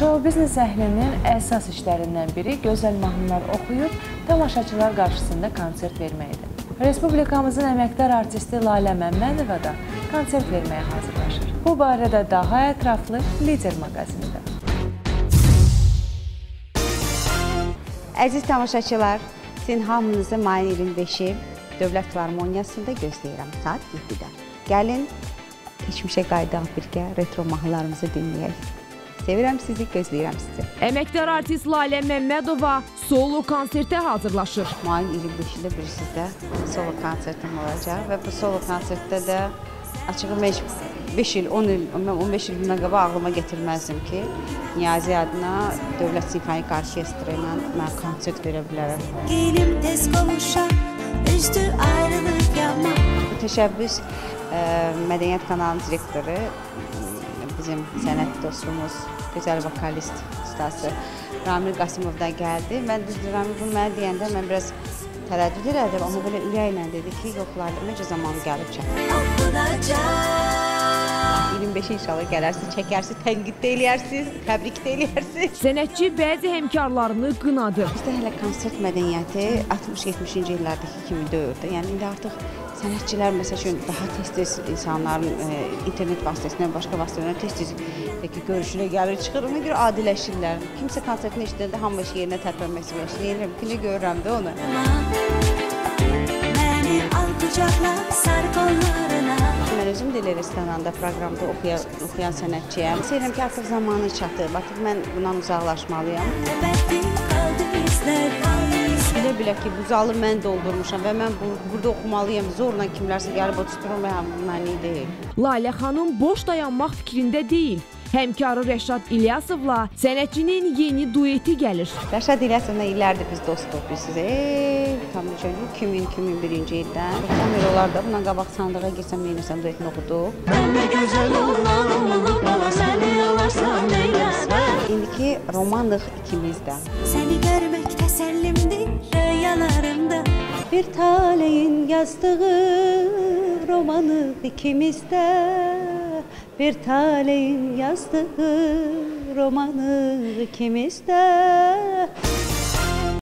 Show biznes əhlinin əsas işlərindən biri gözəl mahnılar oxuyub tamaşaçılar qarşısında konsert verməkdir. Respublikamızın əməkdar artisti Lalə Məmmədova da konsert verməyə hazırlaşır. Bu barədə daha ətraflı Lider maqazində. Əziz tamaşaçılar, sizin hamınızı mayın 25-i Dövlət Filarmoniyasında gözləyirəm saat 7-də. Gəlin, keçmişə qayıdaq birgə retro mahnılarımızı dinləyək. Sevirəm sizi, gözləyirəm sizi. Əməkdar artist Lalə Məmmədova solo konsertə hazırlaşır. Mayın 25-də bir sizdə solo konsertim olacaq və bu solo konsertdə də açığı 5 il, 10 il, 15 il bundan qabaq ağlıma gətirməzdim ki, Niyazi adına Dövlət Simfonik Orkestri ilə mən konsert verə bilərəm. Gelim tez qovuşa, üstü ayrılık yapma. Bu təşəbbüs ə, Mədəniyyət kanalının direktoru bizim sənət dostumuz, gözəl vokalist ustası Ramil Qasımov da gəldi. Mən düzdür, Ramil bunu mənə deyəndə mən biraz tərəddüd elədim, amma belə ürəklə dedi ki, yoxlar, necə zaman gəlib çəkdir. 25-ə inşallah gələrsiniz, çəkərsiniz, tənqid də eləyərsiniz, təbrik də eləyərsiniz. Sənətçi bəzi həmkarlarını qınadı. Bizdə hələ konsert mədəniyyəti 60-70-ci illərdəki kimi döyürdü. Yəni indi artıq sənətçilər məsəl üçün daha tez-tez insanların e, internet vasitəsindən, başqa vasitələrdən tez-tez görüşünə gəlir, çıxır. Ona görə adiləşirlər. Kimsə konsertini işləyəndə hamı iş yerinə tərpənmək istəyir. Yeyirəm, günü görürəm də onu. Məni al qucaqla, sar qollar. Elə restoranda, proqramda oxuyan, oxuyan sənətçiyəm. Istəyirəm ki, artıq zamanı çatıb. Artıq mən bundan uzaqlaşmalıyam. Bilə-bilə ki, bu zalı mən doldurmuşam və mən bu, burada oxumalıyam. Zorla kimlərsə gəlib oturtur, mənim mənlik deyil. Lalə xanım boş dayanmaq fikrində deyil. Həmkarı Rəşad İlyasovla sənətçinin yeni dueti gəlir. Rəşad İlyasovla illərdir biz dostuq biz sizə. Ey, tam necə 2000-2001-ci ildən. 90 il olar da bundan qabaq sandığa girsəm neynəsəm duetini oxuduq. Ben de güzel olan olup bana seni yalarsan neylemem. İndiki romanlıq ikimiz də. Seni görmek tesellimdi rüyalarımda. Bir taleyin yazdığı romanı ikimizdə Bir taleyin yazdığı romanı ikimizdə